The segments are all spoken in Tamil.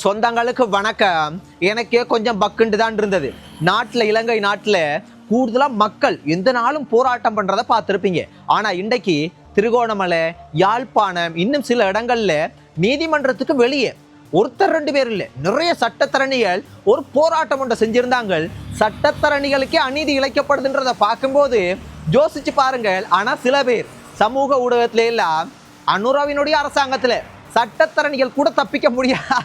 சொந்தங்களுக்கு வணக்கம். எனக்கே கொஞ்சம் பக்குண்டு தான் இருந்தது. நாட்டில் இலங்கை நாட்டில் கூடுதலாக மக்கள் எந்த நாளும் போராட்டம் பண்ணுறதை பார்த்துருப்பீங்க. ஆனால் இன்றைக்கு திருகோணமலை யாழ்ப்பாணம் இன்னும் சில இடங்களில் நீதிமன்றத்துக்கு வெளியே ஒருத்தர் ரெண்டு பேர் இல்லை நிறைய சட்டத்தரணிகள் ஒரு போராட்டம் ஒன்றை செஞ்சுருந்தாங்க. சட்டத்தரணிகளுக்கே அநீதி இழைக்கப்படுதுன்றதை பார்க்கும்போது யோசிச்சு பாருங்கள். ஆனால் சில பேர் சமூக ஊடகத்தில எல்லாம் அனுராவினுடைய அரசாங்கத்தில் சட்டத்தரணிகள் கூட தப்பிக்க முடியாது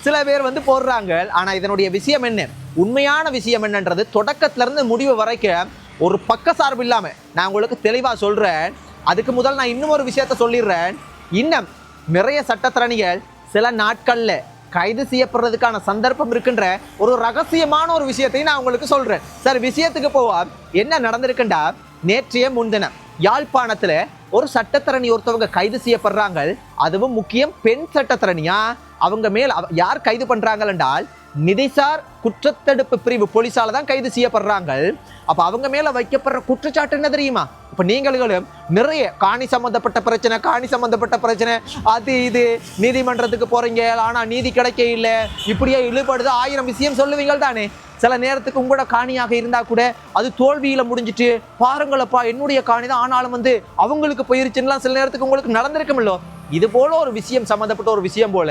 சில பேர் வந்து போடுறாங்க. ஆனா இதனுடைய விஷயம் என்ன? உண்மையான விஷயம் என்னன்றது தொடக்கத்துல இருந்து முடிவு வரைக்கும் ஒரு பக்க சார்பு இல்லாம நான் உங்களுக்கு தெளிவா சொல்றேன். அதுக்கு முதல் நான் இன்னும் ஒரு விஷயத்த சொல்லிடுறேன். இன்னும் நிறைய சட்டத்தரணிகள் சில நாட்கள்ல கைது செய்யப்படுறதுக்கான சந்தர்ப்பம் இருக்கின்ற ஒரு ரகசியமான ஒரு விஷயத்தையும் நான் உங்களுக்கு சொல்றேன். சார் விஷயத்துக்கு போவா என்ன நடந்திருக்குண்டா? நேற்றைய முன்தினம். யாழ்ப்பாணத்துல ஒரு சட்டத்தரணி ஒருத்தவங்க கைது செய்யப்படுறாங்க. அதுவும் முக்கியம் பெண் சட்டத்தரணியா? அவங்க மேல் அவ- யார் கைது பண்றாங்க என்றால் நிதிசார் குற்றத்தடுப்பு பிரிவு போலீஸால தான் கைது செய்யப்படுறாங்க. அப்ப அவங்க மேல வைக்கப்படுற குற்றச்சாட்டு என்ன தெரியுமா? இப்ப நீங்களும் நிறைய காணி சம்பந்தப்பட்ட பிரச்சனை காணி சம்பந்தப்பட்ட பிரச்சனை. அது இது நீதிமன்றத்துக்கு போறீங்க ஆனா நீதி கிடைக்க இல்லை. இப்படியே இழுபடுது ஆயிரம் விஷயம் சொல்லுவீங்க தானே சில நேரத்துக்கு உங்களோட காணியாக இருந்தால் கூட அது தோல்வியில் முடிஞ்சிட்டு பாருங்களப்பா என்னுடைய காணி தான். ஆனாலும் வந்து அவங்களுக்கு போயிருச்சுன்னா சில நேரத்துக்கு உங்களுக்கு நடந்திருக்குமில்லோ? இது போல ஒரு விஷயம் சம்மந்தப்பட்ட ஒரு விஷயம் போல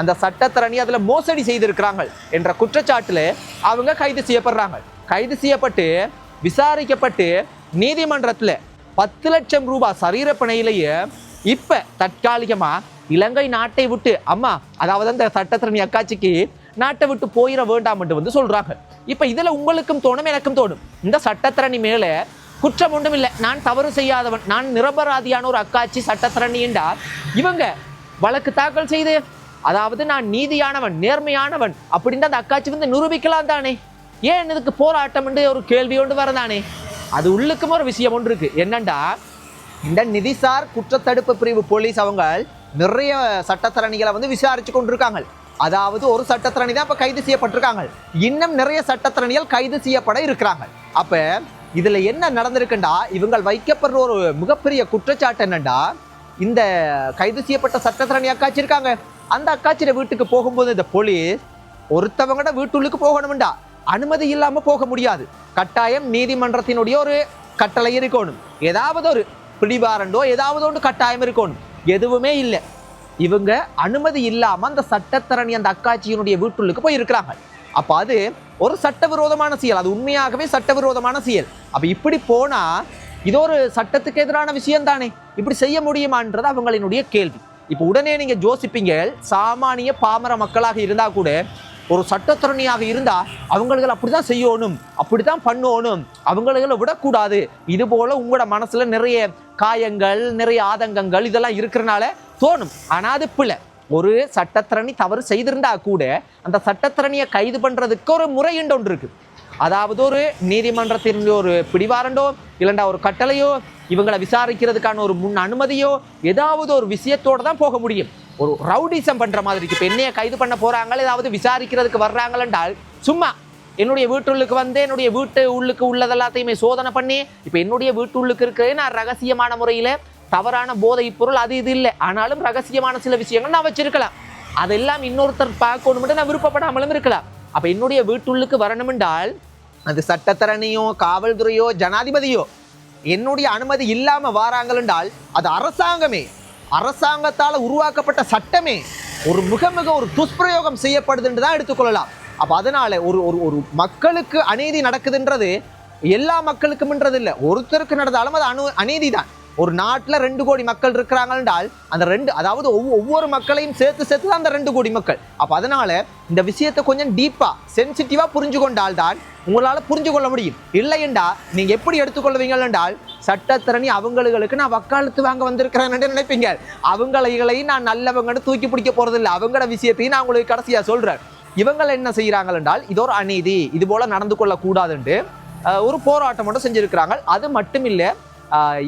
அந்த சட்டத்தரணி அதில் மோசடி செய்திருக்கிறாங்க என்ற குற்றச்சாட்டில் அவங்க கைது செய்யப்படுறாங்க. கைது செய்யப்பட்டு விசாரிக்கப்பட்டு நீதிமன்றத்தில் பத்து லட்சம் ரூபாய் சரீர இப்போ தற்காலிகமாக இலங்கை நாட்டை விட்டு அம்மா அதாவது அந்த சட்டத்திறனி அக்காட்சிக்கு நாட்டை விட்டு போயிட வேண்டாம் என்று வந்து சொல்கிறாங்க இப்போ இதில் உங்களுக்கும் தோணும் எனக்கும் தோணும். இந்த சட்டத்திரணி மேலே குற்றம் ஒன்றும் இல்லை. நான் தவறு செய்யாதவன் நான் நிரபராதியான ஒரு அக்காச்சி சட்டத்திரணி இவங்க வழக்கு தாக்கல் செய்து அதாவது நான் நீதியானவன் நேர்மையானவன் அப்படின்னு அந்த அக்காச்சி வந்து நிரூபிக்கலாம் தானே. ஏன் இதுக்கு போராட்டம் என்று ஒரு கேள்வி ஒன்று வரதானே அது உள்ளுக்கும் ஒரு விஷயம் ஒன்று இருக்கு. என்னண்டா இந்த நிதிசார் குற்றத்தடுப்பு பிரிவு போலீஸ் அவங்க நிறைய சட்டத்தரணிகளை வந்து விசாரிச்சு கொண்டிருக்காங்க. அதாவது ஒரு சட்டத்தரணி தான் இப்போ கைது செய்யப்பட்டிருக்காங்க. இன்னும் நிறைய சட்டத்தரணிகள் கைது செய்யப்பட இருக்கிறாங்க. அப்போ இதில் என்ன நடந்திருக்குண்டா? இவங்கள் வைக்கப்படுற ஒரு மிகப்பெரிய குற்றச்சாட்டு என்னண்டா? இந்த கைது செய்யப்பட்ட சட்டத்தரணி அக்காச்சி இருக்காங்க. அந்த அக்காச்சியோட வீட்டுக்கு போகும்போது இந்த போலீஸ் ஒருத்தவங்கட வீட்டுள்ளுக்கு போகணும்டா அனுமதி இல்லாமல் போக முடியாது. கட்டாயம் நீதிமன்றத்தினுடைய ஒரு கட்டளை இருக்கணும். ஏதாவது ஒரு பிடிவாரண்டோ ஏதாவது ஒன்று கட்டாயம் இருக்கணும். எதுவுமே இல்லை. இவங்க அனுமதி இல்லாம அந்த சட்டத்தரணி அந்த அக்காட்சியினுடைய வீட்டுள்ளுக்கு போய் இருக்கிறாங்க அப்ப அது ஒரு சட்டவிரோதமான செயல். அது உண்மையாகவே சட்டவிரோதமான செயல். அப்ப இப்படி போனா இது ஒரு சட்டத்துக்கு எதிரான விஷயம் தானே இப்படி செய்ய முடியுமான்றது அவங்களினுடைய கேள்வி. இப்போ உடனே நீங்க ஜோசிப்பீங்க சாமானிய பாமர மக்களாக இருந்தா கூட ஒரு சட்டத்தரணியாக இருந்தா அவங்களுக்கு அப்படிதான் செய்யணும் அப்படிதான் பண்ணணும். அவங்களை விடக்கூடாது. இது போல உங்களோட மனசுல நிறைய காயங்கள் நிறைய ஆதங்கங்கள் இதெல்லாம் இருக்கிறனால தோணும். ஆனா அது பிள்ளை ஒரு சட்டத்திரணி தவறு செய்திருந்தா கூட அந்த சட்டத்திறணியை கைது பண்றதுக்கு ஒரு முறையுண்டு ஒன்று இருக்கு. அதாவது ஒரு நீதிமன்றத்தின் ஒரு பிடிவாரண்டோ இல்லைண்டா ஒரு கட்டளையோ இவங்களை விசாரிக்கிறதுக்கான ஒரு முன் அனுமதியோ ஏதாவது ஒரு விஷயத்தோட தான் போக முடியும். ஒரு ரவுடிசம் பண்ற மாதிரி இப்போ என்னைய கைது பண்ண போகிறாங்களோ ஏதாவது விசாரிக்கிறதுக்கு வர்றாங்களென்றால் சும்மா என்னுடைய வீட்டுள்ளுக்கு வந்து என்னுடைய வீட்டு உள்ளுக்கு உள்ளதெல்லாத்தையுமே சோதனை பண்ணி இப்போ என்னுடைய வீட்டு உள்ளுக்கு இருக்கிறது நான் ரகசியமான முறையில் தவறான போதை பொருள் அது இது இல்லை. ஆனாலும் ரகசியமான சில விஷயங்கள் நான் வச்சிருக்கலாம். அதெல்லாம் இன்னொருத்தர் பார்க்கணும்னு நான் விருப்பப்படாமலும் இருக்கலாம். அப்ப என்னுடைய வீட்டுள்ளுக்கு வரணும் என்றால் அது சட்டத்தரணியோ காவல்துறையோ ஜனாதிபதியோ என்னுடைய அனுமதி இல்லாம வாராங்கள் என்றால் அது அரசாங்கமே அரசாங்கத்தால் உருவாக்கப்பட்ட சட்டமே ஒரு மிக மிக ஒரு துஷ்பிரயோகம் செய்யப்படுதுன்னு தான் எடுத்துக்கொள்ளலாம். அப்போ அதனால் ஒரு ஒரு ஒரு மக்களுக்கு அநீதி நடக்குதுன்றது எல்லா மக்களுக்கும்ன்றது இல்லை ஒருத்தருக்கு நடந்தாலும் அது அனு அநீதி தான். ஒரு நாட்டில் ரெண்டு கோடி மக்கள் இருக்கிறாங்க என்றால் அந்த ரெண்டு அதாவது ஒவ்வொ- ஒவ்வொரு மக்களையும் சேர்த்து சேர்த்து தான் அந்த ரெண்டு கோடி மக்கள். அப்போ அதனால இந்த விஷயத்தை கொஞ்சம் டீப்பாக சென்சிட்டிவாக புரிஞ்சு கொண்டால் தான் உங்களால் புரிஞ்சு கொள்ள முடியும். இல்லையெண்டா நீங்கள் எப்படி எடுத்துக்கொள்வீங்க என்றால் சட்டத்திறனி அவங்களுக்கு நான் வக்காலத்து வாங்க வந்திருக்கிறேன்னு நினைப்பீங்க. அவங்களையும் நான் நல்லவங்கன்னு தூக்கி பிடிக்க போகிறதில்ல அவங்களோட விஷயத்தையும் நான் உங்களுக்கு கடைசியாக சொல்கிறேன் இவங்கள் என்ன செய்கிறாங்க என்றால் இது ஒரு அநீதி இது போல் நடந்து கொள்ளக்கூடாதுன்ட்டு ஒரு போராட்டம் மட்டும் செஞ்சுருக்கிறாங்க. அது மட்டும் இல்லை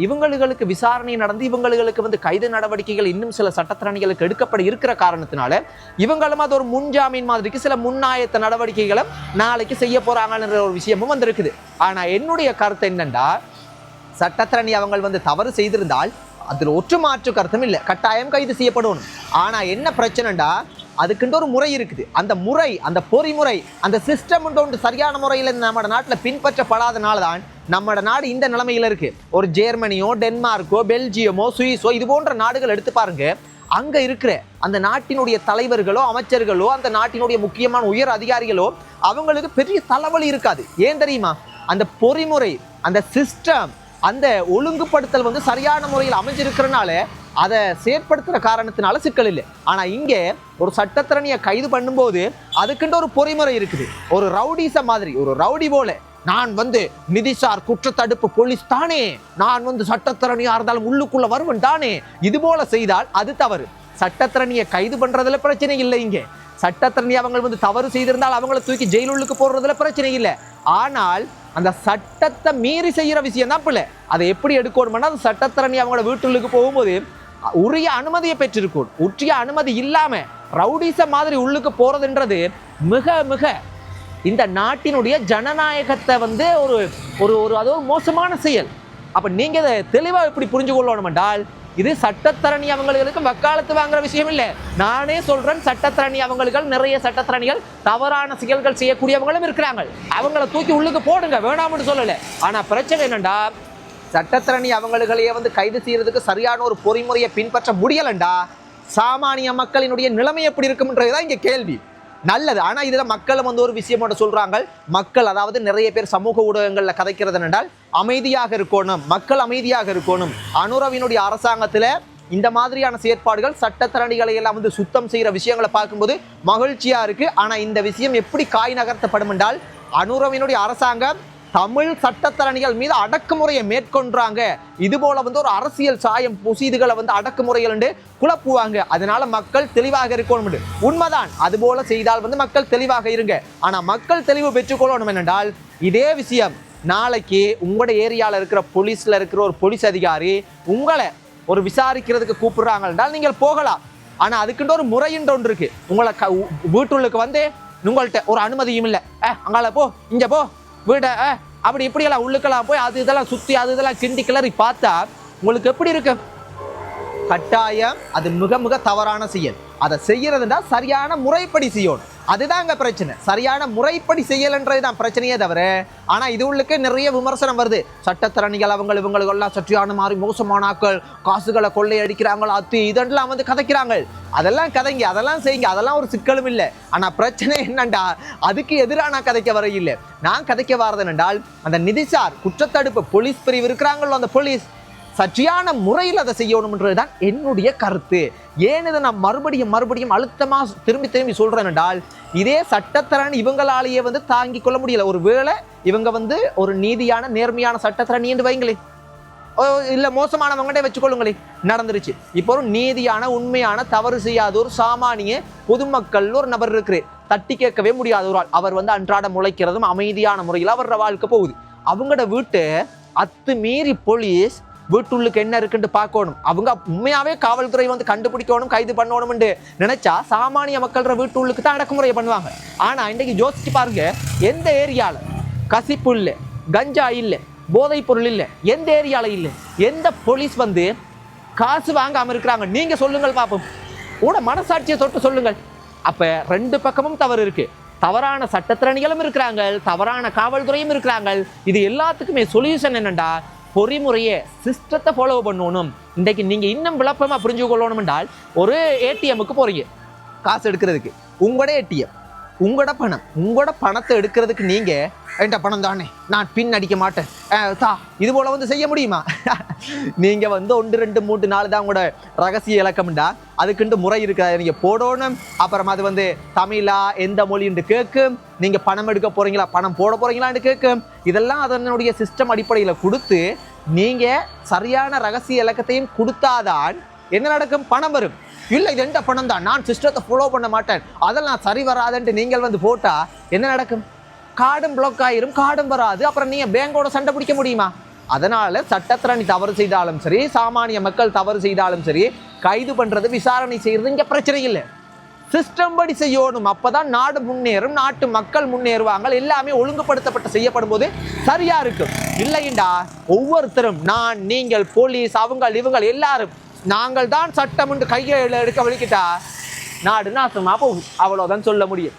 இவங்களுக்கு விசாரணை நடந்து இவங்களுக்கு வந்து கைது நடவடிக்கைகள் இன்னும் சில சட்டத்திறனிகளுக்கு எடுக்கப்பட இருக்கிற காரணத்தினால இவங்களும் அது ஒரு முன்ஜாமீன் மாதிரிக்கு சில முன்னாயத்த நடவடிக்கைகளும் நாளைக்கு செய்ய போறாங்கன்ற ஒரு விஷயமும் வந்திருக்குது. ஆனா என்னுடைய கருத்து என்னென்னா சட்டத்திறனி அவங்க வந்து தவறு செய்திருந்தால் அதில் ஒற்று மாற்று கருத்தும் இல்லை. கட்டாயம் கைது செய்யப்படணும். ஆனால் என்ன பிரச்சனைண்டா? அதுக்குன்ற ஒரு முறை இருக்குது. அந்த முறை அந்த பொறிமுறை அந்த சிஸ்டம் ஒன்று சரியான முறையில் நம்ம நாட்டில் பின்பற்றப்படாதனால தான் நம்மளோட நாடு இந்த நிலைமையில் இருக்குது ஒரு ஜெர்மனியோ டென்மார்க்கோ பெல்ஜியமோ சுவிஸோ இது போன்ற நாடுகள் எடுத்து பாருங்க. அங்கே இருக்கிற அந்த நாட்டினுடைய தலைவர்களோ அமைச்சர்களோ அந்த நாட்டினுடைய முக்கியமான உயர் அதிகாரிகளோ அவங்களுக்கு பெரிய தலைவலி இருக்காது. ஏன் தெரியுமா? அந்த பொறிமுறை அந்த சிஸ்டம் அந்த ஒழுங்குபடுத்தல் வந்து சரியான முறையில் அமைஞ்சிருக்கிறனால அதை செயற்படுத்துகிற காரணத்தினால சிக்கல் இல்லை. ஆனால் இங்கே ஒரு சட்டத்திறனியை கைது பண்ணும்போது அதுக்குன்ற ஒரு பொறிமுறை இருக்குது. ஒரு ரவுடிச மாதிரி ஒரு ரவுடி போல. நான் வந்து நிதிசார் குற்றத்தடுப்பு போலீஸ் தானே? நான் வந்து சட்டத்திறனியா இருந்தாலும் உள்ளுக்குள்ள வருவன் தானே? இது போல செய்தால் அது தவறு. சட்டத்திறனியை கைது பண்றதுல பிரச்சனை இல்லை இங்கே. சட்டத்திறனி அவங்க வந்து தவறு செய்திருந்தால் அவங்கள தூக்கி ஜெயிலுக்கு போடுறதுல பிரச்சனை இல்லை. ஆனால் அந்த சட்டத்தை மீறி செய்கிற விஷயம் தான் பிள்ளை. அதை எப்படி எடுக்கணும்னா அந்த சட்டத்திறனி அவங்களோட வீட்டுக்கு போகும்போது உரிய அனுமதியை பெற்றிருக்கும் உற்றிய அனுமதி இல்லாமல் ரவுடிச மாதிரி உள்ளுக்கு போகிறதுன்றது மிக மிக இந்த நாட்டினுடைய ஜனநாயகத்தை வந்து ஒரு ஒரு ஒரு அது ஒரு மோசமான செயல். அப்போ நீங்கள் இதை தெளிவாக எப்படி புரிஞ்சு கொள்ளணும் என்றால் இது சட்டத்தரணி அவங்களுக்கு வக்காலத்து வாங்குற விஷயம் இல்லை. நானே சொல்றேன் சட்டத்தரணி அவங்களுக்கு நிறைய சட்டத்தரணிகள் தவறான செயல்கள் செய்யக்கூடியவங்களும் இருக்கிறாங்க. அவங்கள தூக்கி உள்ளுக்கு போடுங்க வேணாம்னு சொல்லல. ஆனா பிரச்சனை என்னண்டா சட்டத்திறனி அவங்களையே வந்து கைது செய்யறதுக்கு சரியான ஒரு பொறிமுறையை பின்பற்ற முடியலண்டா சாமானிய மக்களினுடைய நிலைமை எப்படி இருக்கும்ன்றதுதான் இங்க கேள்வி. நல்லது. ஆனால் இதில் மக்களும் வந்து ஒரு விஷயம் மட்டும் சொல்கிறாங்க மக்கள் அதாவது நிறைய பேர் சமூக ஊடகங்களில் கதைக்கிறது என்றால் அமைதியாக இருக்கணும் மக்கள் அமைதியாக இருக்கணும். அனுரவினுடைய அரசாங்கத்தில் இந்த மாதிரியான செயற்பாடுகள் சட்டத்திறனிகளை எல்லாம் வந்து சுத்தம் செய்கிற விஷயங்களை பார்க்கும்போது மகிழ்ச்சியாக இருக்கு. ஆனால் இந்த விஷயம் எப்படி காய் நகர்த்தப்படும் என்றால் அனுரவினுடைய அரசாங்கம் தமிழ் சட்டத்தரணிகள் மீது அடக்குமுறையை மேற்கொண்டாங்க இது போல வந்து ஒரு அரசியல் சாயம் புசீதுகளை வந்து அடக்குமுறைகள் என்று குழப்புவாங்க. அதனால மக்கள் தெளிவாக இருக்கணும் உண்மைதான். அது போல செய்தால் வந்து மக்கள் தெளிவாக இருங்க. ஆனா மக்கள் தெளிவு பெற்றுக்கொள்ளணும் என்னென்றால் இதே விஷயம். நாளைக்கு உங்களோட ஏரியாவில் இருக்கிற போலீஸ்ல இருக்கிற ஒரு போலீஸ் அதிகாரி உங்களை ஒரு விசாரிக்கிறதுக்கு கூப்பிடுறாங்க என்றால் நீங்கள் போகலாம். ஆனா அதுக்குன்ற ஒரு முறைன்ற ஒன்று இருக்கு. உங்களை க வீட்டுள்ளுக்கு வந்து உங்கள்கிட்ட ஒரு அனுமதியும் இல்லை. ஏ அங்கால போ இங்க போ. வீடை அப்படி இப்படியெல்லாம் உள்ளுக்கெல்லாம் போய் அது இதெல்லாம் சுற்றி அது இதெல்லாம் கிண்டி கிளறி பார்த்தா உங்களுக்கு எப்படி இருக்கு? கட்டாயம் அது மிக மிக தவறான செயல். அதை செய்யறதுன்னா சரியான முறைப்படி செய்யணும். அதுதாங்க பிரச்சனை. சரியான முறைப்படி செய்யலன்றது தான் பிரச்சனையே தவிர ஆனா இது உள்ளுக்கு நிறைய விமர்சனம் வருது. சட்டத்திறனிகள் அவங்க இவங்களுக்கு எல்லாம் சற்றியான மாதிரி மோசமானக்கள் காசுகளை கொள்ளை அத்து அது இதெல்லாம் வந்து கதைக்கிறாங்க அதெல்லாம் கதைங்க அதெல்லாம் செய்யுங்க அதெல்லாம் ஒரு சிக்கலும் இல்லை. ஆனா பிரச்சனை என்னண்டா அதுக்கு எதிராக நான் கதைக்க வர இல்லை நான் கதைக்க வரது என்றால் அந்த நிதிசார் குற்றத்தடுப்பு போலீஸ் பிரிவு இருக்கிறாங்களோ அந்த போலீஸ் சரியான முறையில் அதை செய்யணும்ன்றது தான் என்னுடைய கருத்து. ஏன் இதை நான் மறுபடியும் மறுபடியும் அழுத்தமாக திரும்பி திரும்பி சொல்கிறேன் என்றால் இதே சட்டத்திறன் இவங்களாலேயே வந்து தாங்கிக் கொள்ள முடியல. ஒரு வேளை இவங்க வந்து ஒரு நீதியான நேர்மையான சட்டத்திறனி என்று வைங்களேன். ஓ, இல்ல வச்சுக்கொள்ளுங்களே நடந்துருச்சு. இப்போ ஒரு நீதியான உண்மையான தவறு செய்யாத ஒரு சாமானிய பொதுமக்கள் ஒரு நபர் இருக்கிற தட்டி கேட்கவே முடியாத ஒரு ஆள். அவர் வந்து அன்றாடம் முளைக்கிறதும் அமைதியான முறையில் அவரோட வாழ்க்கை போகுது. அவங்களோட வீட்டு அத்து மீறி போலீஸ் வீட்டுள்ளுக்கு என்ன இருக்குன்னு பார்க்கணும். அவங்க உண்மையாவே காவல்துறை வந்து கண்டுபிடிக்கணும் கைது பண்ணணும்னு நினைச்சா சாமானிய மக்களோட வீட்டுள்ளுக்கு தான் அடக்குமுறை பண்ணுவாங்க. ஆனா இன்னைக்கு யோசிச்சு பாருங்க எந்த ஏரியால கசிப்பு இல்லை கஞ்சா இல்லை போதைப் பொருள் இல்லை எந்த ஏரியால இல்லை எந்த போலீஸ் வந்து காசு வாங்காம இருக்கிறாங்க? நீங்க சொல்லுங்கள் பாப்போம். கூட மனசாட்சியை தொட்டு சொல்லுங்கள். அப்ப ரெண்டு பக்கமும் தவறு இருக்கு. தவறான சட்டத்திறனிகளும் இருக்கிறாங்க தவறான காவல்துறையும் இருக்கிறாங்க. இது எல்லாத்துக்குமே சொல்யூஷன் என்னண்டா? பொறிமுறையை சிஸ்டத்தை ஃபாலோ பண்ணணும். இன்றைக்கு நீங்கள் இன்னும் விளப்பமாக புரிஞ்சு கொள்ளணும் என்றால் ஒரு ஏடிஎம்முக்கு போகிறீங்க காசு எடுக்கிறதுக்கு. உங்களோட ஏடிஎம் உங்களோட பணம் உங்களோட பணத்தை எடுக்கிறதுக்கு நீங்கள் என்கிட்ட பணம் தானே? நான் பின் அடிக்க மாட்டேன். தா இது போல வந்து செய்ய முடியுமா? நீங்க வந்து ஒன்று ரெண்டு மூன்று நாலு தான் உங்களோட ரகசிய இலக்கம்டா. அதுக்குண்டு முறை இருக்காது நீங்க போடணும். அப்புறம் அது வந்து தமிழா எந்த மொழின்னு கேட்கும் நீங்க பணம் எடுக்க போறீங்களா? பணம் போட போறீங்களான்னு கேட்கும் இதெல்லாம் அதனுடைய சிஸ்டம் அடிப்படையில் கொடுத்து நீங்க சரியான ரகசிய இலக்கத்தையும் கொடுத்தாதான் என்ன நடக்கும்? பணம் வரும். இல்லை இது எந்த பணம் தான் நான் சிஸ்டத்தை ஃபாலோ பண்ண மாட்டேன். அதெல்லாம் சரி வராதுன்ட்டு நீங்கள் வந்து போட்டால் என்ன நடக்கும்? காடும் பிளாக் ஆயிரும் காடும் வராது. அப்புறம் நீங்கள் பேங்கோட சண்டை பிடிக்க முடியுமா? அதனால சட்டத்திறனி தவறு செய்தாலும் சரி சாமானிய மக்கள் தவறு செய்தாலும் சரி கைது பண்ணுறது விசாரணை செய்கிறது இங்கே பிரச்சனை இல்லை. சிஸ்டம் படி செய்யணும். அப்பதான் நாடு முன்னேறும் நாட்டு மக்கள் முன்னேறுவாங்க. எல்லாமே ஒழுங்குபடுத்தப்பட்டு செய்யப்படும் போது சரியா இருக்கும். இல்லைண்டா ஒவ்வொருத்தரும் நான் நீங்கள் போலீஸ் அவங்க இவங்க எல்லாரும் நாங்கள் தான் சட்டம் என்று கையை எடுக்க வலிக்கிட்டா நாடு நாசமாக போகும். அவ்வளோதான் சொல்ல முடியும்.